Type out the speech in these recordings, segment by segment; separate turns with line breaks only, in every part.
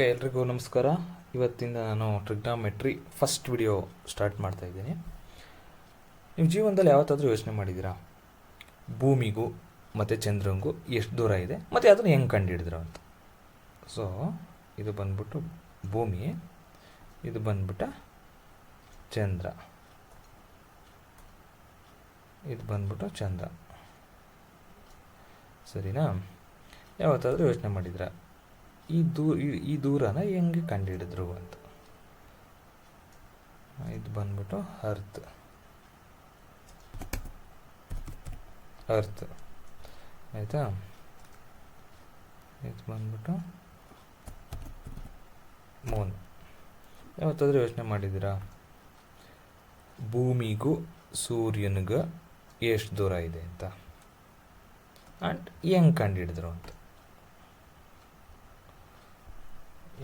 ಎಲ್ರಿಗೂ ನಮಸ್ಕಾರ. ಇವತ್ತಿಂದ ನಾನು ಟ್ರಿಗ್ನಾಮೆಟ್ರಿ ಫಸ್ಟ್ ವಿಡಿಯೋ ಸ್ಟಾರ್ಟ್ ಮಾಡ್ತಾ ಇದ್ದೀನಿ. ನಿಮ್ಮ ಜೀವನದಲ್ಲಿ ಯಾವತ್ತಾದರೂ ಯೋಚನೆ ಮಾಡಿದ್ದೀರಾ? ಭೂಮಿಗೂ ಮತ್ತು ಚಂದ್ರಂಗೂ ಎಷ್ಟು ದೂರ ಇದೆ, ಮತ್ತು ಅದನ್ನು ಹೆಂಗೆ ಕಂಡುಹಿಡಿದ್ರು ಅಂತ. ಸೊ ಇದು ಬಂದ್ಬಿಟ್ಟು ಭೂಮಿ, ಇದು ಬಂದ್ಬಿಟ್ಟ ಚಂದ್ರ. ಇದು ಬಂದ್ಬಿಟ್ಟು ಚಂದ್ರ. ಸರಿನಾ? ಯಾವತ್ತಾದರೂ ಯೋಚನೆ ಮಾಡಿದ್ರಾ ಈ ದೂ, ಈ- ದೂರನ ಹೆಂಗೆ ಕಂಡುಹಿಡಿದ್ರು ಅಂತ. ಇದು ಬಂದ್ಬಿಟ್ಟು ಅರ್ತ್. ಅರ್ತ್. ಆಯಿತಾ? ಇದು ಬಂದ್ಬಿಟ್ಟು ಮೂನ್ ಯಾವತ್ತಾದರೂ ಯೋಚನೆ ಮಾಡಿದ್ದೀರಾ? ಭೂಮಿಗೂ ಸೂರ್ಯನಿಗೆ ಎಷ್ಟು ದೂರ ಇದೆ ಅಂತ. ಆ್ಯಂಡ್ ಹೆಂಗೆ ಕಂಡುಹಿಡಿದ್ರು ಅಂತ.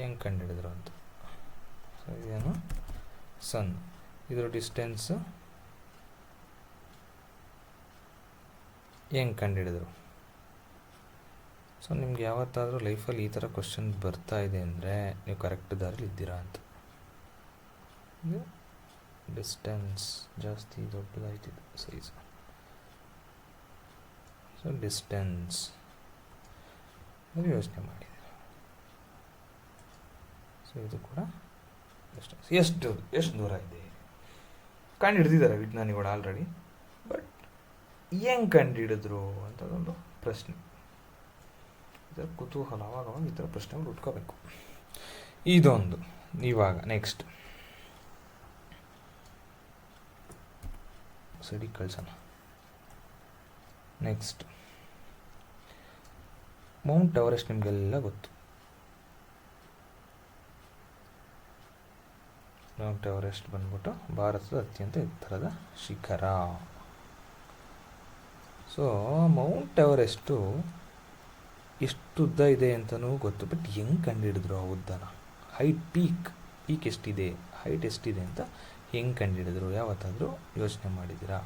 ಹೆಂಗೆ ಕಂಡುಹಿಡಿದ್ರು ಅಂತ. ಸೊ ಇದೇನು? ಸನ್ ಇದರ ಡಿಸ್ಟೆನ್ಸು ಹೆಂಗೆ ಕಂಡುಹಿಡಿದ್ರು ಸೊ ನಿಮ್ಗೆ ಯಾವತ್ತಾದರೂ ಲೈಫಲ್ಲಿ ಈ ಥರ ಕ್ವಶನ್ ಬರ್ತಾ ಇದೆ ಅಂದರೆ ನೀವು ಕರೆಕ್ಟ್ ದಾರಿಲಿ ಇದ್ದೀರಾ ಅಂತ. ಡಿಸ್ಟೆನ್ಸ್ ಜಾಸ್ತಿ ದೊಡ್ಡದಾಯ್ತಿದೆ ಸೈಜ್ ಸೊ ಡಿಸ್ಟೆನ್ಸ್ ಯೋಚನೆ ಮಾಡಿದೆ ಇದು ಕೂಡ ಡಿಸ್ಟೆನ್ಸ್ ಎಷ್ಟು ಎಷ್ಟು ದೂರ ಇದೆ? ಕಂಡು ಹಿಡ್ದಿದ್ದಾರೆ ವಿಜ್ಞಾನಿಗಳು ಆಲ್ರೆಡಿ ಬಟ್ ಹೆಂಗೆ ಕಂಡು ಹಿಡಿದ್ರು ಅಂತದೊಂದು ಪ್ರಶ್ನೆ. ಇದರ ಕುತೂಹಲ ಅವಾಗವಾಗ ಈ ಥರ ಪ್ರಶ್ನೆಗಳು ಉಟ್ಕೋಬೇಕು. ಇದೊಂದು. ಇವಾಗ ನೆಕ್ಸ್ಟ್ ಸರಿ, ಕಳ್ಸೋಣ. ನೆಕ್ಸ್ಟ್ ಮೌಂಟ್ ಎವರೆಸ್ಟ್ ನಿಮಗೆಲ್ಲ ಗೊತ್ತು. ಮೌಂಟ್ ಎವರೆಸ್ಟ್ ಬಂದ್ಬಿಟ್ಟು ಭಾರತದ ಅತ್ಯಂತ ಎತ್ತರದ ಶಿಖರ. ಸೊ ಮೌಂಟ್ ಎವರೆಸ್ಟು ಎಷ್ಟು ಉದ್ದ ಇದೆ ಅಂತಲೂ ಗೊತ್ತು ಬಟ್ ಹೆಂಗೆ ಕಂಡುಹಿಡಿದ್ರು ಆ ಉದ್ದನ? ಹೈಟ್ ಪೀಕ್ ಪೀಕ್ ಎಷ್ಟಿದೆ? ಹೈಟ್ ಎಷ್ಟಿದೆ ಅಂತ ಹೆಂಗೆ ಕಂಡುಹಿಡಿದ್ರು ಯಾವತ್ತಾದರೂ ಯೋಚನೆ ಮಾಡಿದ್ದೀರಾ?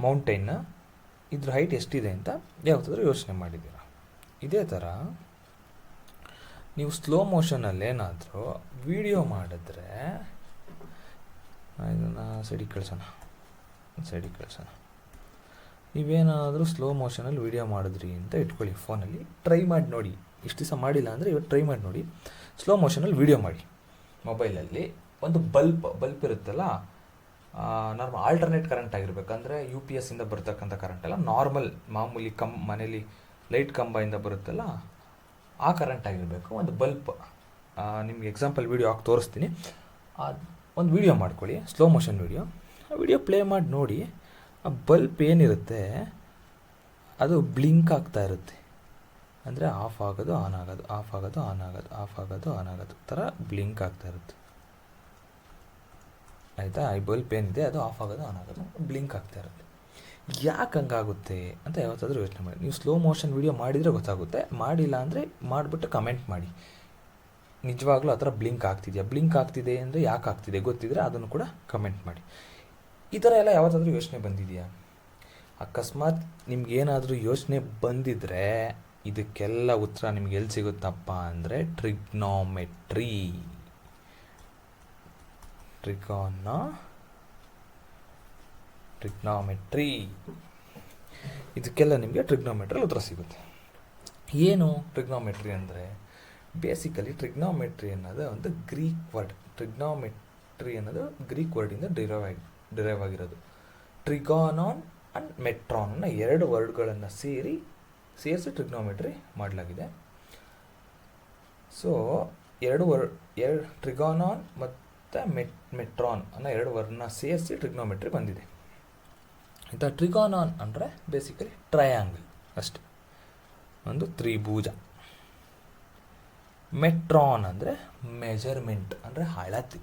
ಮೌಂಟೈನ್ನ ಇದ್ರ ಹೈಟ್ ಎಷ್ಟಿದೆ ಅಂತ ಯಾವತ್ತಾದರೂ ಯೋಚನೆ ಮಾಡಿದ್ದೀರಾ? ಇದೇ ಥರ ನೀವು ಸ್ಲೋ ಮೋಷನಲ್ಲಿ ಏನಾದರೂ ವಿಡಿಯೋ ಮಾಡಿದ್ರೆ ಇದನ್ನು ಸೈಡಿಗೆ ಕಳ್ಸೋಣ. ಸೈಡಿಗೆ ಕಳ್ಸೋಣ. ನೀವೇನಾದರೂ ಸ್ಲೋ ಮೋಷನಲ್ಲಿ ವಿಡಿಯೋ ಮಾಡಿದ್ರಿ ಅಂತ ಇಟ್ಕೊಳ್ಳಿ, ಫೋನಲ್ಲಿ ಟ್ರೈ ಮಾಡಿ ನೋಡಿ. ಇಷ್ಟು ದಿವಸ ಮಾಡಿಲ್ಲ ಅಂದರೆ ಇವತ್ತು ಟ್ರೈ ಮಾಡಿ ನೋಡಿ. ಸ್ಲೋ ಮೋಷನಲ್ಲಿ ವಿಡಿಯೋ ಮಾಡಿ. ಮೊಬೈಲಲ್ಲಿ ಒಂದು ಬಲ್ಪ್ ಬಲ್ಪ್ ಇರುತ್ತಲ್ಲ ನಾರ್ಮಲ್ ಆಲ್ಟರ್ನೇಟ್ ಕರೆಂಟ್ ಆಗಿರ್ಬೇಕಂದ್ರೆ ಯು ಪಿ ಎಸ್ಸಿಂದ ಬರ್ತಕ್ಕಂಥ ಕರೆಂಟ್ ಅಲ್ಲ ನಾರ್ಮಲ್ ಮಾಮೂಲಿ ಕಂ, ಮನೇಲಿ ಲೈಟ್ ಕಂಬದಿಂದ ಬರುತ್ತಲ್ಲ ಆ ಕರೆಂಟ್ ಆಗಿರಬೇಕು, ಒಂದು ಬಲ್ಪ್ ನಿಮ್ಗೆ ಎಕ್ಸಾಂಪಲ್ ವೀಡಿಯೋ ಹಾಕಿ ತೋರಿಸ್ತೀನಿ. ಒಂದು ವೀಡಿಯೋ ಮಾಡ್ಕೊಳ್ಳಿ ಸ್ಲೋ ಮೋಷನ್ ವೀಡಿಯೋ ಆ ವಿಡಿಯೋ ಪ್ಲೇ ಮಾಡಿ ನೋಡಿ, ಆ ಬಲ್ಪ್ ಏನಿರುತ್ತೆ, ಅದು ಬ್ಲಿಂಕ್ ಆಗ್ತಾ ಇರುತ್ತೆ. ಅಂದರೆ ಆಫ್ ಆಗೋದು ಆನ್ ಆಗೋದು ಆಫ್ ಆಗೋದು ಆನ್ ಆಗೋದು ಆಫ್ ಆಗೋದು ಆನ್ ಆಗೋದು. ಥರ ಬ್ಲಿಂಕ್ ಆಗ್ತಾ ಇರುತ್ತೆ. ಆಯಿತಾ? ಈ ಬಲ್ಪ್ ಏನಿದೆ, ಅದು ಆಫ್ ಆಗೋದು ಆನ್ ಆಗೋದು. ಬ್ಲಿಂಕ್ ಆಗ್ತಾ ಇರುತ್ತೆ. ಯಾಕೆ ಹಂಗಾಗುತ್ತೆ ಅಂತ ಯಾವತ್ತಾದರೂ ಯೋಚನೆ ಮಾಡಿ. ನೀವು ಸ್ಲೋ ಮೋಷನ್ ವೀಡಿಯೋ ಮಾಡಿದರೆ ಗೊತ್ತಾಗುತ್ತೆ. ಮಾಡಿಲ್ಲ ಅಂದರೆ ಮಾಡಿಬಿಟ್ಟು ಕಮೆಂಟ್ ಮಾಡಿ. ನಿಜವಾಗ್ಲೂ ಆ ಥರ ಬ್ಲಿಂಕ್ ಆಗ್ತಿದೆಯಾ? ಬ್ಲಿಂಕ್ ಆಗ್ತಿದೆ ಅಂದರೆ ಯಾಕೆ ಆಗ್ತಿದೆ ಗೊತ್ತಿದ್ರೆ ಅದನ್ನು ಕೂಡ ಕಮೆಂಟ್ ಮಾಡಿ. ಈ ಥರ ಎಲ್ಲ ಯಾವತ್ತಾದರೂ ಯೋಚನೆ ಬಂದಿದೆಯಾ? ಅಕಸ್ಮಾತ್ ನಿಮ್ಗೇನಾದರೂ ಯೋಚನೆ ಬಂದಿದ್ದರೆ ಇದಕ್ಕೆಲ್ಲ ಉತ್ತರ ನಿಮ್ಗೆ ಎಲ್ಲಿ ಸಿಗುತ್ತಪ್ಪ ಅಂದರೆ ಟ್ರಿಗ್ನೋಮೆಟ್ರಿ ಟ್ರಿಗಾನ ಟ್ರಿಗ್ನಾಮೆಟ್ರಿ. ಇದಕ್ಕೆಲ್ಲ ನಿಮಗೆ ಟ್ರಿಗ್ನಾಮೆಟ್ರಿಯಲ್ಲಿ ಉತ್ತರ ಸಿಗುತ್ತೆ. ಏನು ಟ್ರಿಗ್ನಾಮೆಟ್ರಿ ಅಂದರೆ ಬೇಸಿಕಲಿ ಟ್ರಿಗ್ನಾಮೆಟ್ರಿ ಅನ್ನೋದು ಒಂದು ಗ್ರೀಕ್ ವರ್ಡ್ ಟ್ರಿಗ್ನಾಮೆಟ್ರಿ ಅನ್ನೋದು ಗ್ರೀಕ್ ವರ್ಡಿಂದ ಡಿರೈವ್ ಆಗಿ ಡಿರೈವ್ ಆಗಿರೋದು. ಟ್ರಿಗಾನಾನ್ ಆ್ಯಂಡ್ ಮೆಟ್ರಾನ್ ಅನ್ನೋ ಎರಡು ವರ್ಡ್ಗಳನ್ನು ಸೇರಿ, ಸೇರಿಸಿ ಟ್ರಿಗ್ನಾಮೆಟ್ರಿ ಮಾಡಲಾಗಿದೆ. ಸೊ ಎರಡು ವರ್ ಎರಡು ಟ್ರಿಗಾನಾನ್ ಮತ್ತು ಮೆಟ್ ಮೆಟ್ರಾನ್ ಅನ್ನೋ ಎರಡು ವರ್ಡ್ನ ಸೇರಿಸಿ ಟ್ರಿಗ್ನಾಮೆಟ್ರಿ ಬಂದಿದೆ. ಆಯಿತಾ ಟ್ರಿಗೋನಾನ್ ಅಂದರೆ ಬೇಸಿಕಲಿ ಟ್ರಯಾಂಗಲ್ ಅಷ್ಟೆ. ಒಂದು ತ್ರಿಭುಜ. ಮೆಟ್ರಾನ್ ಅಂದರೆ ಮೆಜರ್ಮೆಂಟ್ ಅಂದರೆ ಅಳತೆ.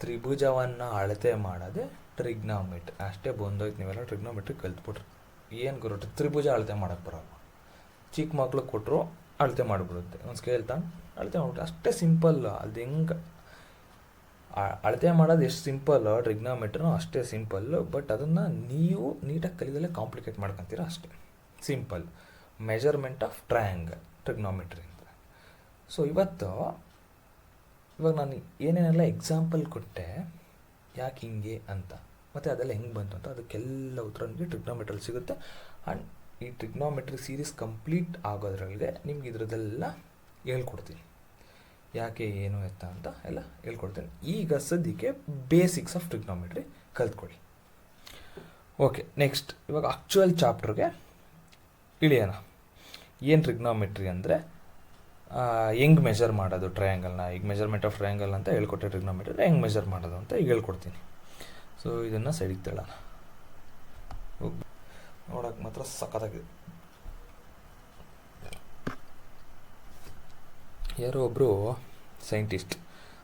ತ್ರಿಭುಜವನ್ನು ಅಳತೆ ಮಾಡೋದೇ ಟ್ರಿಗ್ನಾಮೆಟ್ರಿ ಅಷ್ಟೇ ಬಂದೋಯ್ತು ನೀವೆಲ್ಲ ಟ್ರಿಗ್ನೋಮೆಟ್ರಿ ಕಲ್ತ್ಬಿಟ್ರಿ. ಏನು ಗುರುಟ್ರಿ ತ್ರಿಭುಜ ಅಳತೆ ಮಾಡೋಕ್ಕೆ ಬರೋಲ್ಲ. ಚಿಕ್ಕ ಮಕ್ಳಿಗೆ ಕೊಟ್ಟರು ಅಳತೆ ಮಾಡಿಬಿಡುತ್ತೆ. ಒಂದು ಸ್ಕೇಲ್ ತಂದು ಅಳತೆ ಮಾಡ್ಬಿಟ್ಟು ಅಷ್ಟೇ ಸಿಂಪಲ್ ಅದು ಹೆಂಗೆ ಅಳತೆ ಮಾಡೋದು ಎಷ್ಟು ಸಿಂಪಲ್ ಟ್ರಿಗ್ನಾಮೆಟ್ರೂ ಅಷ್ಟೇ ಸಿಂಪಲ್ ಬಟ್ ಅದನ್ನು ನೀವು ನೀಟಾಗಿ ಕಲಿದಲ್ಲೇ ಕಾಂಪ್ಲಿಕೇಟ್ ಮಾಡ್ಕೊತೀರ ಅಷ್ಟೇ. Simple measurement of triangle trigonometry ಅಂತ. ಸೊ ಇವತ್ತು ಇವಾಗ ನಾನು ಏನೇನೆಲ್ಲ ಎಕ್ಸಾಂಪಲ್ ಕೊಟ್ಟೆ, ಯಾಕೆ ಹಿಂಗೆ ಅಂತ. ಮತ್ತು ಅದೆಲ್ಲ ಹೆಂಗೆ ಬಂತು ಅಂತ, ಅದಕ್ಕೆಲ್ಲ ಉತ್ತರ ನಿಮಗೆ ಟ್ರಿಗ್ನಾಮೆಟ್ರಲ್ಲಿ ಸಿಗುತ್ತೆ. ಆ್ಯಂಡ್ ಈ ಟ್ರಿಗ್ನೋಮೆಟ್ರಿ ಸೀರೀಸ್ ಕಂಪ್ಲೀಟ್ ಆಗೋದ್ರೊಳಗೆ ನಿಮ್ಗೆ ಇದ್ರದ್ದೆಲ್ಲ ಹೇಳ್ಕೊಡ್ತೀನಿ. ಯಾಕೆ ಏನು ಎತ್ತ ಅಂತ ಎಲ್ಲ ಹೇಳ್ಕೊಡ್ತೇನೆ. ಈಗ ಸದ್ಯಕ್ಕೆ ಬೇಸಿಕ್ಸ್ ಆಫ್ ಟ್ರಿಗ್ನೋಮೆಟ್ರಿ ಕಲ್ತ್ಕೊಳ್ಳಿ. ಓಕೆ ನೆಕ್ಸ್ಟ್ ಇವಾಗ ಆಕ್ಚುಯಲ್ ಚಾಪ್ಟ್ರಿಗೆ ಇಳಿಯೋಣ. ಏನು ಟ್ರಿಗ್ನೋಮೆಟ್ರಿ ಅಂದರೆ ಹೆಂಗೆ ಮೆಷರ್ ಮಾಡೋದು ಟ್ರಯಾಂಗಲ್ನ ಈಗ ಮೆಷರ್ಮೆಂಟ್ ಆಫ್ ಟ್ರಯಾಂಗಲ್ ಅಂತ ಹೇಳ್ಕೊಟ್ಟೆ ಟ್ರಿಗ್ನೋಮೆಟ್ರಿ ಹೆಂಗೆ ಮೆಷರ್ ಮಾಡೋದು ಅಂತ ಈಗ ಹೇಳ್ಕೊಡ್ತೀನಿ. ಸೊ ಇದನ್ನು ಸೈಡಿಗೆ ತಳ್ಳೋಣ ನೋಡೋಕೆ ಮಾತ್ರ ಸಖತ್ತಾಗಿದೆ. ಯಾರೋ ಒಬ್ಬರು ಸೈಂಟಿಸ್ಟ್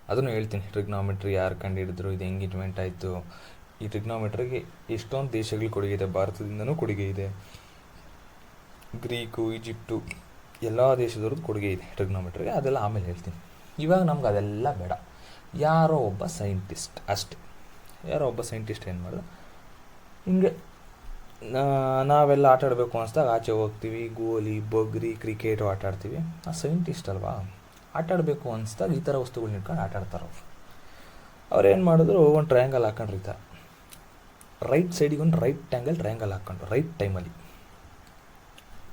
ಅದನ್ನು ಹೇಳ್ತೀನಿ ಟ್ರಿಗ್ನಾಮೆಟ್ರಿ ಯಾರು ಕಂಡುಹಿಡಿದ್ರು ಇದು ಹೆಂಗೆ ಇನ್ವೆಂಟ್ ಆಯಿತು. ಈ ಟ್ರಿಗ್ನಾಮೆಟ್ರಿಗೆ ಎಷ್ಟೊಂದು ದೇಶಗಳು ಕೊಡುಗೆ ಇದೆ, ಭಾರತದಿಂದನೂ ಕೊಡುಗೆ ಇದೆ. ಗ್ರೀಕು, ಈಜಿಪ್ಟು, ಎಲ್ಲ ದೇಶದವ್ರದ್ದು ಕೊಡುಗೆ ಇದೆ ಟ್ರಿಗ್ನೋಮೆಟ್ರಿಗೆ ಅದೆಲ್ಲ ಆಮೇಲೆ ಹೇಳ್ತೀನಿ. ಇವಾಗ ನಮ್ಗೆ ಅದೆಲ್ಲ ಬೇಡ. ಯಾರೋ ಒಬ್ಬ ಸೈಂಟಿಸ್ಟ್ ಅಷ್ಟೆ. ಯಾರೋ ಒಬ್ಬ ಸೈಂಟಿಸ್ಟ್ ಏನು ಮಾಡಿದ? ಹಿಂಗೆ ನಾವೆಲ್ಲ ಆಟಾಡಬೇಕು ಅನಿಸ್ದಾಗ ಆಚೆ ಹೋಗ್ತೀವಿ, ಗೋಲಿ, ಬೊಗ್ರಿ, ಕ್ರಿಕೆಟು ಆಟಾಡ್ತೀವಿ. ಆ ಸೈಂಟಿಸ್ಟ್ ಅಲ್ವಾ? ಆಟ ಆಡಬೇಕು ಅನಿಸ್ದಾಗ ಈ ಥರ ವಸ್ತುಗಳನ್ನ ಇಟ್ಕೊಂಡು ಆಟಾಡ್ತಾರೆ ಅವರು. ಅವ್ರು ಏನು ಮಾಡಿದ್ರು, ಒಂದು ಟ್ರಯಾಂಗಲ್ ಹಾಕೊಂಡ್ರು ಈ ಥರ ರೈಟ್ ಸೈಡಿಗೆ ಒಂದು ರೈಟ್ ಟ್ಯಾಂಗಲ್ ಟ್ರಯಾಂಗಲ್ ಹಾಕ್ಕೊಂಡು ರೈಟ್ ಟೈಮಲ್ಲಿ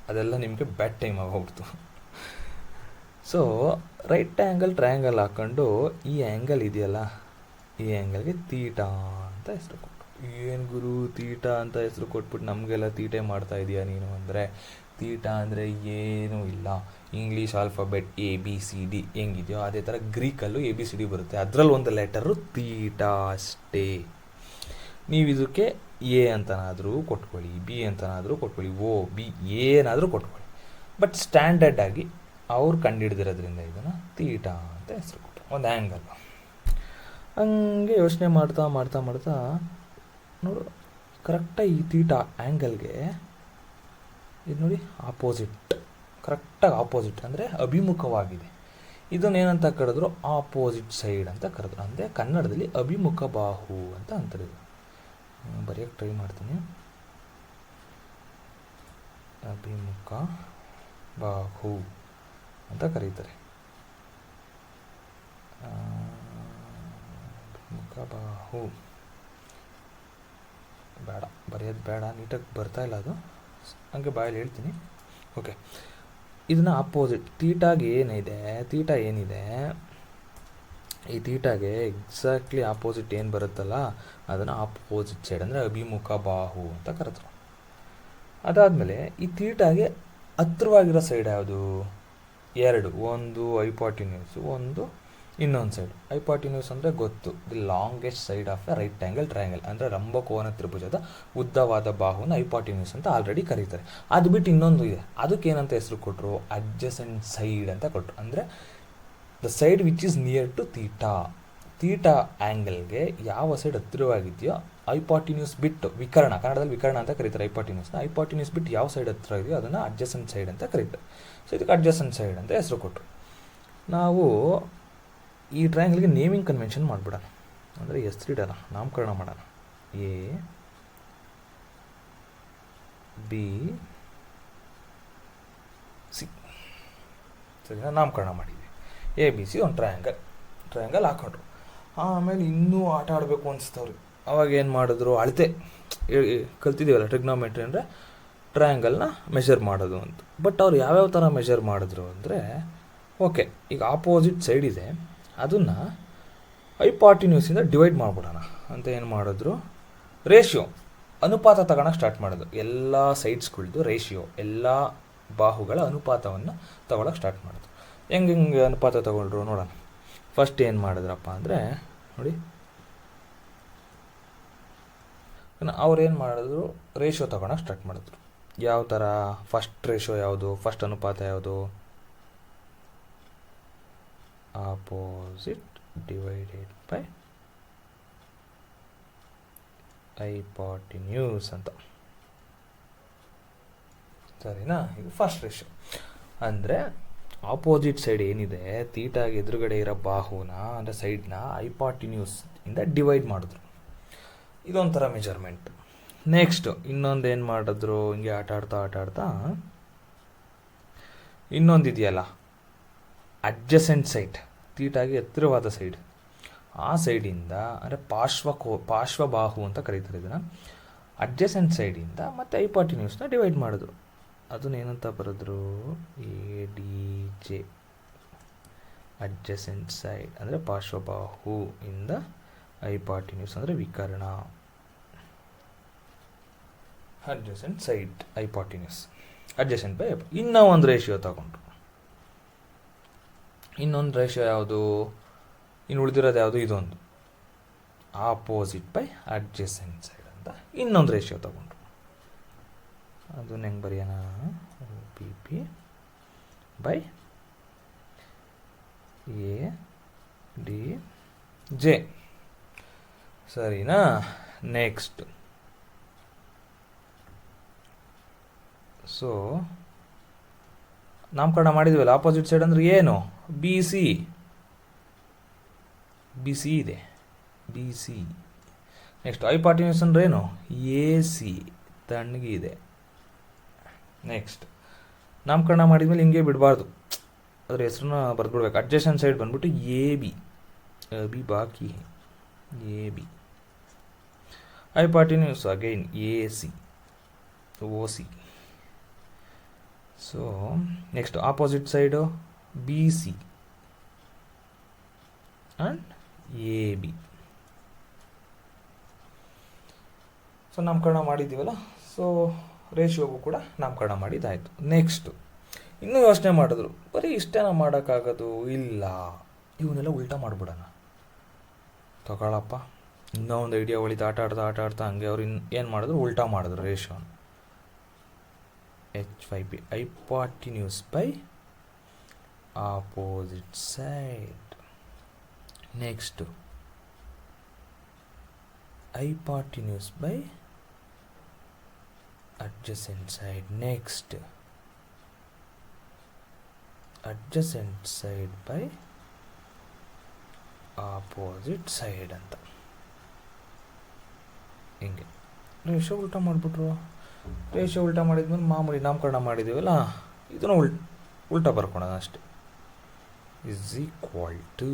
ಅದೆಲ್ಲ ನಿಮಗೆ ಬ್ಯಾಡ್ ಟೈಮ್ ಆಗೋಗ್ಬಿಡ್ತು ಸೊ ರೈಟ್ ಟ್ಯಾಂಗಲ್ ಟ್ರಯಾಂಗಲ್ ಹಾಕ್ಕೊಂಡು ಈ ಆ್ಯಂಗಲ್ ಇದೆಯಲ್ಲ, ಈ ಆ್ಯಂಗಲ್ಗೆ ತೀಟಾ ಅಂತ ಹೆಸರು ಏನು ಗುರು, ತೀಟ ಅಂತ ಹೆಸರು ಕೊಟ್ಬಿಟ್ಟು ನಮಗೆಲ್ಲ ತೀಟೆ ಮಾಡ್ತಾ ಇದೀಯ ನೀನು ಅಂದರೆ? ತೀಟ ಅಂದರೆ ಏನೂ ಇಲ್ಲ. English alphabet A B C D ಹೆಂಗಿದೆಯೋ ಅದೇ ಥರ ಗ್ರೀಕಲ್ಲೂ ಎ ಬಿ ಸಿ ಡಿ ಬರುತ್ತೆ. ಅದರಲ್ಲಿ ಒಂದು ಲೆಟರು ತೀಟ ಅಷ್ಟೇ. ನೀವು ಇದಕ್ಕೆ ಎ ಅಂತನಾದರೂ ಕೊಟ್ಕೊಳ್ಳಿ, ಬಿ ಅಂತನಾದರೂ ಕೊಟ್ಕೊಳ್ಳಿ, ಓ, ಬಿ, ಏನಾದರೂ ಕೊಟ್ಕೊಳ್ಳಿ. ಬಟ್ ಸ್ಟ್ಯಾಂಡರ್ಡ್ ಆಗಿ ಅವ್ರು ಕಂಡುಹಿಡ್ದಿರೋದ್ರಿಂದ ಇದನ್ನು ತೀಟ ಅಂತ ಹೆಸರು ಕೊಟ್ಟು ಒಂದು ಆ್ಯಂಗಲ್ ಹಂಗೆ ಯೋಚನೆ ಮಾಡ್ತಾ ಮಾಡ್ತಾ ಮಾಡ್ತಾ ನೋಡು ಕರೆಕ್ಟಾಗಿ ಈ ತೀಟ ಆ್ಯಂಗಲ್ಗೆ ಇದು ನೋಡಿ ಆಪೋಸಿಟ್ ಕರೆಕ್ಟಾಗಿ ಆಪೋಸಿಟ್ ಅಂದರೆ ಅಭಿಮುಖವಾಗಿದೆ. ಇದನ್ನೇನಂತ ಕರೆದ್ರು? ಆಪೋಸಿಟ್ ಸೈಡ್ ಅಂತ ಕರೆದ್ರು. ಅಂದರೆ ಕನ್ನಡದಲ್ಲಿ ಅಭಿಮುಖ ಬಾಹು ಅಂತ ಅಂತಾರೆ. ಬರೆಯೋಕ್ಕೆ ಟ್ರೈ ಮಾಡ್ತೀನಿ. ಅಭಿಮುಖ ಬಾಹು ಅಂತ ಕರೀತಾರೆ. ಅಭಿಮುಖ ಬಾಹು. ಬೇಡ, ಬರೆಯೋದು ಬೇಡ, ನೀಟಾಗಿ ಬರ್ತಾ ಇಲ್ಲ ಅದು. ಹಂಗೆ ಬಾಯಲ್ಲಿ ಹೇಳ್ತೀನಿ. ಓಕೆ ಇದನ್ನ ಅಪೋಸಿಟ್ ತೀಟಾಗಿ ಏನಿದೆ ತೀಟ ಏನಿದೆ? ಈ ತೀಟಾಗೆ ಎಕ್ಸಾಕ್ಟ್ಲಿ ಆಪೋಸಿಟ್ ಏನು ಬರುತ್ತಲ್ಲ, ಅದನ್ನು ಆಪೋಸಿಟ್ ಸೈಡ್ ಅಂದರೆ ಅಭಿಮುಖ ಬಾಹು ಅಂತ ಕರೆತರು ಅದಾದಮೇಲೆ ಈ ತೀಟಾಗೆ ಹತ್ರವಾಗಿರೋ ಸೈಡ್ ಯಾವುದು? ಎರಡು, ಒಂದು ಐಪಾಟಿನ್ಯೂಸು ಒಂದು ಇನ್ನೊಂದು ಸೈಡ್ ಐಪಾಟಿನ್ಯೂಸ್ ಅಂದರೆ ಗೊತ್ತು. The longest side of a right angle triangle ಅಂದರೆ ರಂಭಕೋನ ತ್ರಿಭುಜದ ಉದ್ದವಾದ ಬಾಹುವನ್ನು ಐಪಾಟಿನ್ಯೂಸ್ ಅಂತ ಆಲ್ರೆಡಿ ಕರೀತಾರೆ. ಅದು ಬಿಟ್ಟು ಇನ್ನೊಂದು ಇದೆ. ಅದಕ್ಕೆ ಏನಂತ ಹೆಸರು ಕೊಟ್ಟರು ಅಡ್ಜಸೆಂಟ್ ಸೈಡ್ ಅಂತ ಕೊಟ್ಟರು ಅಂದರೆ the side which is near to theta theta ಆ್ಯಂಗಲ್ಗೆ ಯಾವ ಸೈಡ್ ಹತ್ತಿರವಾಗಿದೆಯೋ ಐಪಾಟಿನ್ಯೂಸ್ ಬಿಟ್ಟು, ವಿಕರಣ, ಕನ್ನಡದಲ್ಲಿ ವಿಕರಣ ಅಂತ ಕರೀತಾರೆ ಐಪಾಟಿನ್ಯೂಸ್ನ ಐಪಾಟಿನ್ಯೂಸ್ ಬಿಟ್ಟು ಯಾವ ಸೈಡ್ ಹತ್ತಿರ ಇದೆಯೋ ಅದನ್ನು ಅಡ್ಜಸೆಂಟ್ ಸೈಡ್ ಅಂತ ಕರೀತಾರೆ. ಸೊ ಇದಕ್ಕೆ ಅಡ್ಜಸೆಂಟ್ ಸೈಡ್ ಅಂತ ಹೆಸರು ಕೊಟ್ಟರು ನಾವು ಈ ಟ್ರಯಾಂಗಲ್ಗೆ ನೇಮಿಂಗ್ ಕನ್ವೆನ್ಷನ್ ಮಾಡಿಬಿಡೋಣ. ಅಂದರೆ ಹೆಸರಿಡೋಣ ನಾಮಕರಣ ಮಾಡೋಣ. ಎ ಬಿ ಸಿ ಸರಿನಾ? ನಾಮಕರಣ ಮಾಡಿದ್ವಿ. ಎ ಬಿ ಸಿ ಒಂದು ಟ್ರಯಾಂಗಲ್ ಟ್ರಯಾಂಗಲ್ ಹಾಕೊಂಡ್ರು. ಆಮೇಲೆ ಇನ್ನೂ ಆಟ ಆಡಬೇಕು ಅನಿಸ್ತವ್ರಿ. ಅವಾಗ ಏನು ಮಾಡಿದ್ರು? ಅಳತೆ. ಕಲ್ತಿದ್ದೀವಲ್ಲ ಟ್ರಿಗ್ನೋಮೆಟ್ರಿ ಅಂದರೆ ಟ್ರಯಾಂಗಲ್ನ ಮೆಷರ್ ಮಾಡೋದು ಅಂತ. ಬಟ್ ಅವ್ರು ಯಾವ್ಯಾವ ಥರ ಮೆಷರ್ ಮಾಡಿದ್ರು ಅಂದರೆ ಓಕೆ ಈಗ ಆಪೋಸಿಟ್ ಸೈಡ್ ಇದೆ. ಅದನ್ನು ಐಪಾರ್ಟಿನ್ಯೂಸಿಂದ ಡಿವೈಡ್ ಮಾಡಿಬಿಡೋಣ. ಅಂತ ಏನು ಮಾಡಿದ್ರು? ರೇಷಿಯೋ ಅನುಪಾತ ತಗೊಳಕ್ಕೆ ಸ್ಟಾರ್ಟ್ ಮಾಡಿದ್ರು. ಎಲ್ಲ ಸೈಡ್ಸ್ಗಳ್ದು ರೇಷಿಯೋ ಎಲ್ಲ ಬಾಹುಗಳ ಅನುಪಾತವನ್ನು ತಗೊಳಕ್ಕೆ ಸ್ಟಾರ್ಟ್ ಮಾಡಿದ್ರು. ಹೆಂಗೆ ಹೆಂಗೆ ಅನುಪಾತ ತಗೊಂಡ್ರು ನೋಡೋಣ. ಫಸ್ಟ್ ಏನು ಮಾಡಿದ್ರಪ್ಪ ಅಂದರೆ, ನೋಡಿ. ಅವ್ರೇನು ಮಾಡಿದ್ರು? ರೇಷಿಯೋ ತಗೊಳಕ್ಕೆ ಸ್ಟಾರ್ಟ್ ಮಾಡಿದ್ರು. ಯಾವ ಥರ ಫಸ್ಟ್ ರೇಷಿಯೋ ಯಾವುದು? ಫಸ್ಟ್ ಅನುಪಾತ ಯಾವುದು? ಆಪೋಸಿಟ್ ಡಿವೈಡೆಡ್ ಬೈ ಐಪಾಟಿನ್ಯೂಸ್ ಅಂತ. ಸರಿನಾ? ಇದು ಫಸ್ಟ್ ರೇಷಿಯೋ ಅಂದರೆ ಆಪೋಸಿಟ್ ಸೈಡ್ ಏನಿದೆ ತೀಟಾಗಿ ಎದುರುಗಡೆ ಇರೋ ಬಾಹುನ, ಅಂದರೆ ಸೈಡ್ನ ಐಪಾಟಿನ್ಯೂಸ್ ಇಂದ ಡಿವೈಡ್ ಮಾಡಿದ್ರು. ಇದೊಂಥರ ಮೆಜರ್ಮೆಂಟ್ ನೆಕ್ಸ್ಟ್ ಇನ್ನೊಂದು ಏನು ಮಾಡಿದ್ರು? ಹಿಂಗೆ ಆಟ ಆಡ್ತಾ ಆಟ ಆಡ್ತಾ, ಇನ್ನೊಂದು ಇದೆಯಲ್ಲ? ಅಡ್ಜಸೆಂಟ್ ಸೈಡ್ ತೀಟಾಗಿ ಎತ್ತರವಾದ ಸೈಡ್. ಆ ಸೈಡಿಂದ, ಅಂದರೆ ಪಾರ್ಶ್ವಕೋ ಪಾರ್ಶ್ವಬಾಹು ಅಂತ ಕರೀತಾರೆ ಇದನ್ನು. ಅಡ್ಜಸೆಂಟ್ ಸೈಡಿಂದ ಮತ್ತು ಐಪಾಟಿನ್ಯೂಸ್ನ ಡಿವೈಡ್ ಮಾಡಿದ್ರು ಅದನ್ನೇನಂತ ಬರೆದ್ರು? A, D, J. Adjacent side, ಅಂದರೆ ಪಾರ್ಶ್ವಬಾಹು ಇಂದ ಐಪಾಟಿನ್ಯೂಸ್ ಅಂದರೆ ವಿಕರ್ಣ. Adjacent side hypotenuse adjacent by ಇನ್ನೂ ಒಂದು ರೇಷಿಯೋ ತಗೊಂಡ್ರು ಇನ್ನೊಂದು ರೇಷಿಯೋ ಯಾವುದು? ಇನ್ನು ಉಳಿದಿರೋದು ಯಾವುದು? ಇದೊಂದು. ಆಪೋಸಿಟ್ ಬೈ ಅಡ್ಜಸೆಂಟ್ ಸೈಡ್ ಅಂತ ಇನ್ನೊಂದು ರೇಷಿಯೋ ತಗೊಂಡ್ರು. ಅದನ್ನ ಹೆಂಗೆ ಬರೆಯೋಣ? P P by A D J ಸರಿನಾ? ನೆಕ್ಸ್ಟ್ ಸೊ ನಾಮಕರಣ ಮಾಡಿದ್ವಲ್ಲ ಆಪೋಸಿಟ್ ಸೈಡ್ ಅಂದ್ರೆ ಏನು? ಬಿ ಸಿ ಬಿ ಸಿ ಇದೆ. ಬಿ ಸಿ ನೆಕ್ಸ್ಟ್ ಐಪಾರ್ಟಿನ್ಯೂಸ್ ಅಂದ್ರೆ ಏನು? ಎ ಸಿ ತಣ್ಣಗಿದೆ ನೆಕ್ಸ್ಟ್ ನಾಮಕರಣ ಮಾಡಿದ್ಮೇಲೆ ಹಿಂಗೆ ಬಿಡಬಾರ್ದು. ಅದ್ರ ಹೆಸ್ರನ್ನ ಬರೆದ್ಬಿಡ್ಬೇಕು. ಅಡ್ಜಸ್ಟನ್ ಸೈಡ್ ಬಂದ್ಬಿಟ್ಟು ಎ ಬಿ ಬಿ ಬಾಕಿ. A B hypotenuse again A C O C so next opposite side B C and A B so ನಾಮಕರಣ ಮಾಡಿದ್ದೀವಲ್ಲ? ಸೊ ರೇಷಿಯೋಗೂ ಕೂಡ ನಾಮಕರಣ ಮಾಡಿದ್ದಾಯಿತು. ನೆಕ್ಸ್ಟು ಇನ್ನೂ ಯೋಚನೆ ಮಾಡಿದ್ರು. ಬರೀ ಇಷ್ಟೇನ ಮಾಡೋಕ್ಕಾಗೋದು ಇಲ್ಲ. ಇವನ್ನೆಲ್ಲ ಉಲ್ಟಾ ಮಾಡಿಬಿಡೋಣ. ತಗೊಳಪ್ಪ. ಇನ್ನೂ ಒಂದು ಐಡಿಯಾ ಒಳಿತು ಆಟ ಆಡ್ತಾ ಆಟ ಆಡ್ತಾ ಹಂಗೆ ಅವ್ರು ಇನ್ನು ಏನು ಮಾಡಿದ್ರು? ಉಲ್ಟಾ ಮಾಡಿದ್ರು ರೇಷಿಯೋನ P hypotenuse by opposite side next hypotenuse by adjacent side. Next. Adjacent side by opposite side ಅಂತ ಹಿಂಗೆ. ನೀವು ರೇಷೋ ಊಟ ಮಾಡಿಬಿಟ್ರು. ರೇಷೋ ಉಲ್ಟಾ ಮಾಡಿದ್ಮೇಲೆ ಮಾಮೂಲಿ ನಾಮಕರಣ ಮಾಡಿದ್ದೀವಲ್ಲ ಇದನ್ನು ಉಲ್, ಉಲ್ಟಾ ಬರ್ಕೊಳೋಣ ಅಷ್ಟೆ. Is equal to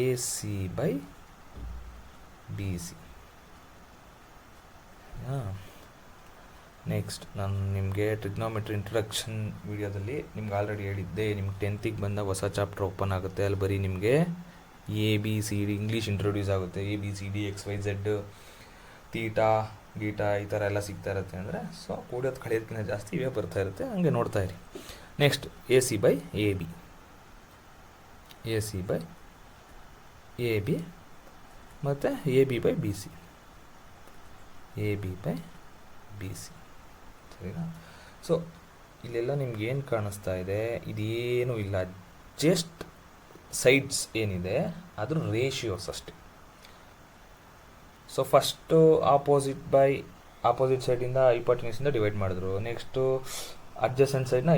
A C by B C next ನಾನು ನಿಮಗೆ ಟ್ರಿಗ್ನೋಮೆಟ್ರಿ ಇಂಟ್ರಡಕ್ಷನ್ ವಿಡಿಯೋದಲ್ಲಿ ನಿಮ್ಗೆ ಆಲ್ರೆಡಿ ಹೇಳಿದ್ದೆ, ನಿಮ್ಗೆ ಟೆಂತಿಗೆ ಬಂದ ಹೊಸ ಚಾಪ್ಟರ್ ಓಪನ್ ಆಗುತ್ತೆ, ಅಲ್ಲಿ ಬರೀ ನಿಮಗೆ A B C D English introduce ಆಗುತ್ತೆ. A B C D X Y Z theta ಗೀಟಾ ಈ ಥರ ಎಲ್ಲ ಸಿಗ್ತಾ ಇರುತ್ತೆ ಅಂದರೆ ಸೊ ಕೂಡೋದು ಕಳೆಯೋದಕ್ಕಿಂತ ಜಾಸ್ತಿ ಇವೇ ಬರ್ತಾ ಇರುತ್ತೆ, ಹಂಗೆ ನೋಡ್ತಾ ಇರಿ. Next A C by A B A C by A B ಮತ್ತು A B by B C A B by B C ಸರಿನಾ? ಸೊ ಇಲ್ಲೆಲ್ಲ ನಿಮ್ಗೆ ಏನು ಕಾಣಿಸ್ತಾ ಇದೆ? ಇದೇನು ಇಲ್ಲ. ಜಸ್ಟ್ ಸೈಡ್ಸ್ ಏನಿದೆ, ಅದ್ರ ರೇಷಿಯೋಸ್ ಅಷ್ಟೆ. So first opposite by opposite ಸೈಡಿಂದ ಇಂದ ಡಿವೈಡ್ ಮಾಡಿದ್ರು. ನೆಕ್ಸ್ಟು ಅಡ್ಜಸೆಂಟ್ ಸೈಡ್ನ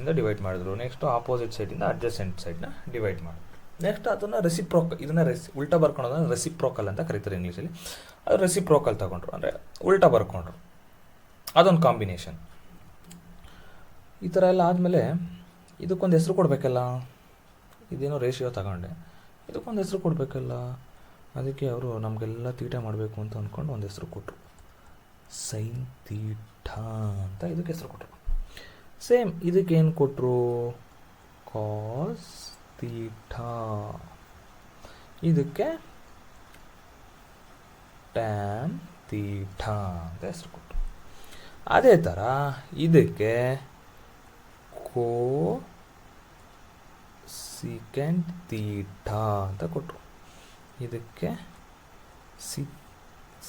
ಇಂದ ಡಿವೈಡ್ ಮಾಡಿದ್ರು. ನೆಕ್ಸ್ಟು ಆಪೋಸಿಟ್ ಸೈಡಿಂದ ಅಡ್ಜಸೆಂಟ್ ಸೈಡ್ನ ಡಿವೈಡ್ ಮಾಡಿದ್ರು. ನೆಕ್ಸ್ಟ್ ಅದನ್ನು ರೆಸಿಪ್ರೋಕ್ ಇದನ್ನು ರೆಸಿ ಉಲ್ಟಾ ಬರ್ಕೊಳೋದನ್ನ ರೆಸಿಪ್ರೋಕಲ್ ಅಂತ ಕರೀತಾರೆ ಇಂಗ್ಲೀಷಲ್ಲಿ ಅದು ರೆಸಿಪ್ರೋಕಲ್ ತಗೊಂಡ್ರು. ಅಂದರೆ ಉಲ್ಟಾ ಬರ್ಕೊಂಡ್ರು. ಅದೊಂದು ಕಾಂಬಿನೇಷನ್ ಈ ಥರ ಎಲ್ಲ ಆದಮೇಲೆ ಇದಕ್ಕೊಂದು ಹೆಸರು ಕೊಡಬೇಕಲ್ಲ? ಇದೇನೋ ರೇಷಿಯೋ ತಗೊಂಡೆ. ಇದಕ್ಕೊಂದು ಹೆಸರು ಕೊಡಬೇಕಲ್ಲ? ಅದಕ್ಕೆ ಅವರು ನಮಗೆಲ್ಲ ತೀಟ ಮಾಡಬೇಕು ಅಂತ ಅಂದ್ಕೊಂಡು ಒಂದು ಹೆಸರು ಕೊಟ್ಟರು ಸೈನ್ ತೀಠಾ ಅಂತ ಇದಕ್ಕೆ ಹೆಸರು ಕೊಟ್ಟರು ಸೇಮ್ ಇದಕ್ಕೆ ಏನು ಕೊಟ್ಟರು ಕಾಸ್ ತೀಠಾ ಇದಕ್ಕೆ ಟ್ಯಾನ್ ತೀಠಾ ಅಂತ ಹೆಸರು ಕೊಟ್ಟರು ಅದೇ ಥರ ಇದಕ್ಕೆ ಕೋ ಸಿಕೆಂಡ್ ತೀಠಾ ಅಂತ ಕೊಟ್ಟರು ಇದಕ್ಕೆ ಸಿ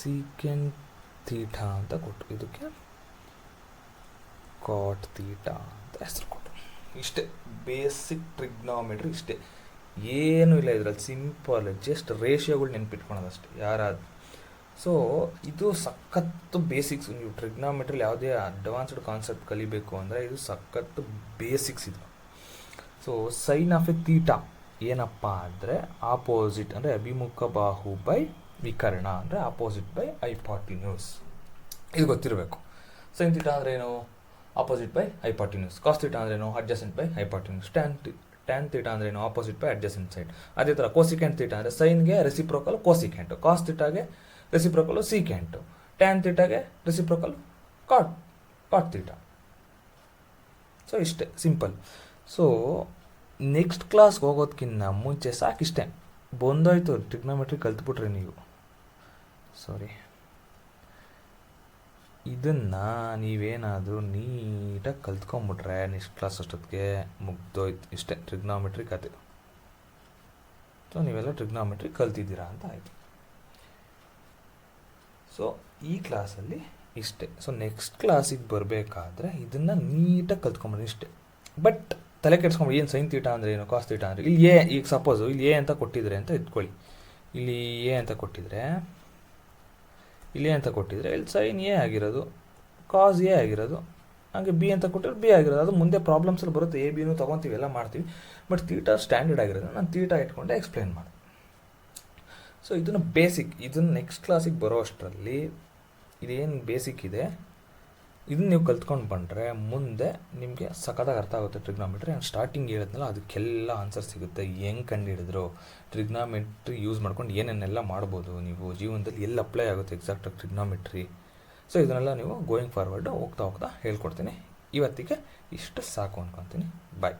ಸೀಕೆಂಡ್ ತೀಟಾ ಅಂತ ಕೊಟ್ಟು, ಇದಕ್ಕೆ ಕಾಟ್ ತೀಟಾ ಅಂತ ಹೆಸರು ಕೊಟ್ಟರು ಇಷ್ಟೇ ಬೇಸಿಕ್ ಟ್ರಿಗ್ನಾಮೆಟ್ರಿ ಇಷ್ಟೇ. ಏನೂ ಇಲ್ಲ ಇದರಲ್ಲಿ ಸಿಂಪಲ್ ಜಸ್ಟ್ ರೇಷಿಯೋಗಳು ನೆನ್ಪಿಟ್ಕೊಳೋದಷ್ಟೇ, ಯಾರಾದ್ರು. ಸೊ ಇದು ಸಖತ್ತು ಬೇಸಿಕ್ಸ್ ನೀವು ಟ್ರಿಗ್ನಾಮೆಟ್ರಿಲಿ ಯಾವುದೇ ಅಡ್ವಾನ್ಸ್ಡ್ ಕಾನ್ಸೆಪ್ಟ್ ಕಲಿಬೇಕು ಅಂದರೆ ಇದು ಸಖತ್ತು ಬೇಸಿಕ್ಸ್ ಇದು. So sine of A theta ಏನಪ್ಪ ಅಂದರೆ ಆಪೋಸಿಟ್ ಅಂದರೆ ಅಭಿಮುಖ ಬಾಹು ಬೈ ವಿಕರ್ಣ ಅಂದರೆ ಆಪೋಸಿಟ್ ಬೈ ಐಪಾಟಿನ್ಯೂಸ್ ಇದು ಗೊತ್ತಿರಬೇಕು. ಸೈನ್ ಥೀಟಾ ಅಂದರೆ ಏನು? Opposite by hypotenuse cos theta ಏನು? Adjacent by hypotenuse tan tan theta ಏನು? ಆಪೋಸಿಟ್ ಬೈ ಅಡ್ಜಸೆಂಟ್ ಸೈಡ್ ಅದೇ ಥರ ಕೋಸಿಕೆಂಟ್ ಥೀಟಾ ಅಂದರೆ ಸೈನ್ಗೆ ರೆಸಿಪ್ರೋಕಲ್ ಕೋಸಿಕೆಂಟು ಕಾಸ್ ಥೀಟಾಗೆ reciprocal secant tan ಥೀಟಾಗೆ reciprocal cot cot theta so ಇಷ್ಟೇ ಸಿಂಪಲ್ ಸೊ ನೆಕ್ಸ್ಟ್ ಕ್ಲಾಸ್ಗೆ ಹೋಗೋದಕ್ಕಿಂತ ಮುಂಚೆ ಸಾಕಿಷ್ಟೇ. ಬಂದೋಯ್ತು ಟ್ರಿಗ್ನೋಮೆಟ್ರಿ ಕಲ್ತ್ಬಿಟ್ರಿ ನೀವು. ಸಾರಿ ಇದನ್ನು ನೀವೇನಾದರೂ ನೀಟಾಗಿ ಕಲ್ತ್ಕೊಂಬಿಟ್ರೆ ನೆಕ್ಸ್ಟ್ ಕ್ಲಾಸ್ ಅಷ್ಟೊತ್ತಿಗೆ ಮುಗ್ದೋಯ್ತು. ಇಷ್ಟೇ ಟ್ರಿಗ್ನೋಮೆಟ್ರಿ ಕತೆ. ಸೊ ನೀವೆಲ್ಲ ಟ್ರಿಗ್ನೋಮೆಟ್ರಿ ಕಲ್ತಿದ್ದೀರಾ ಅಂತ ಆಯಿತು. ಸೊ ಈ ಕ್ಲಾಸಲ್ಲಿ ಇಷ್ಟೇ. ಸೊ ನೆಕ್ಸ್ಟ್ ಕ್ಲಾಸಿಗೆ ಬರಬೇಕಾದ್ರೆ ಇದನ್ನು ನೀಟಾಗಿ ಕಲ್ತ್ಕೊಂಬಿಡಿ ಇಷ್ಟೇ. ಬಟ್ ತಲೆ ಕೆಡ್ಸ್ಕೊಂಡು ಏನು ಸೈನ್ ತೀಟ ಅಂದರೆ ಏನು ಕಾಸ್ ತೀಟ ಅಂದರೆ, ಇಲ್ಲಿ ಎ ಈಗ ಸಪೋಸು ಇಲ್ಲಿ ಎ ಅಂತ ಕೊಟ್ಟಿದ್ರೆ ಅಂತ ಇಟ್ಕೊಳ್ಳಿ. ಇಲ್ಲಿ ಎ ಅಂತ ಕೊಟ್ಟಿದ್ರೆ, ಇಲ್ಲಿ ಅಂತ ಕೊಟ್ಟಿದ್ರೆ, ಇಲ್ಲಿ ಸೈನ್ ಎ ಆಗಿರೋದು ಕಾಸ್ ಎ ಆಗಿರೋದು, ಹಾಗೆ ಬಿ ಅಂತ ಕೊಟ್ಟಿದ್ರೆ ಬಿ ಆಗಿರೋದು. ಅದು ಮುಂದೆ ಪ್ರಾಬ್ಲಮ್ಸಲ್ಲಿ ಬರುತ್ತೆ ಎ ಬಿನೂ ತೊಗೊತೀವಿ, ಎಲ್ಲ ಮಾಡ್ತೀವಿ. ಬಟ್ ತೀಟ ಸ್ಟ್ಯಾಂಡರ್ಡ್ ಆಗಿರೋದು ನಾನು ತೀಟ ಇಟ್ಕೊಂಡೆ ಎಕ್ಸ್ಪ್ಲೈನ್ ಮಾಡಿ. ಸೊ ಇದನ್ನು ಬೇಸಿಕ್ ಇದನ್ನು ನೆಕ್ಸ್ಟ್ ಕ್ಲಾಸಿಗೆ ಬರೋ ಅಷ್ಟರಲ್ಲಿ ಇದೇನು ಬೇಸಿಕ್ ಇದೆ? ಇದನ್ನ ನೀವು ಕಲ್ತ್ಕೊಂಡು ಬಂದರೆ ಮುಂದೆ ನಿಮಗೆ ಸಖತ್ತಾಗಿ ಅರ್ಥ ಆಗುತ್ತೆ ಟ್ರಿಗ್ನಾಮೆಟ್ರಿ. ಆ್ಯಂಡ್ ಸ್ಟಾರ್ಟಿಂಗ್ ಹೇಳಿದ್ನಲ್ಲ, ಅದಕ್ಕೆಲ್ಲ ಆನ್ಸರ್ ಸಿಗುತ್ತೆ. ಹೆಂಗೆ ಕಂಡು ಹಿಡಿದ್ರು ಟ್ರಿಗ್ನಾಮೆಟ್ರಿ ಯೂಸ್ ಮಾಡ್ಕೊಂಡು ಏನೇನೆಲ್ಲ ಮಾಡ್ಬೋದು ನೀವು? ಜೀವನದಲ್ಲಿ ಎಲ್ಲಿ ಅಪ್ಲೈ ಆಗುತ್ತೆ ಎಕ್ಸಾಕ್ಟಾಗಿ ಟ್ರಿಗ್ನಾಮೆಟ್ರಿ? ಸೊ ಇದನ್ನೆಲ್ಲ ನೀವು ಗೋಯಿಂಗ್ ಫಾರ್ವರ್ಡ್ ಹೋಗ್ತಾ ಹೋಗ್ತಾ ಹೇಳ್ಕೊಡ್ತೀನಿ. ಇವತ್ತಿಗೆ ಇಷ್ಟು ಸಾಕು ಅನ್ಕೊತೀನಿ. ಬಾಯ್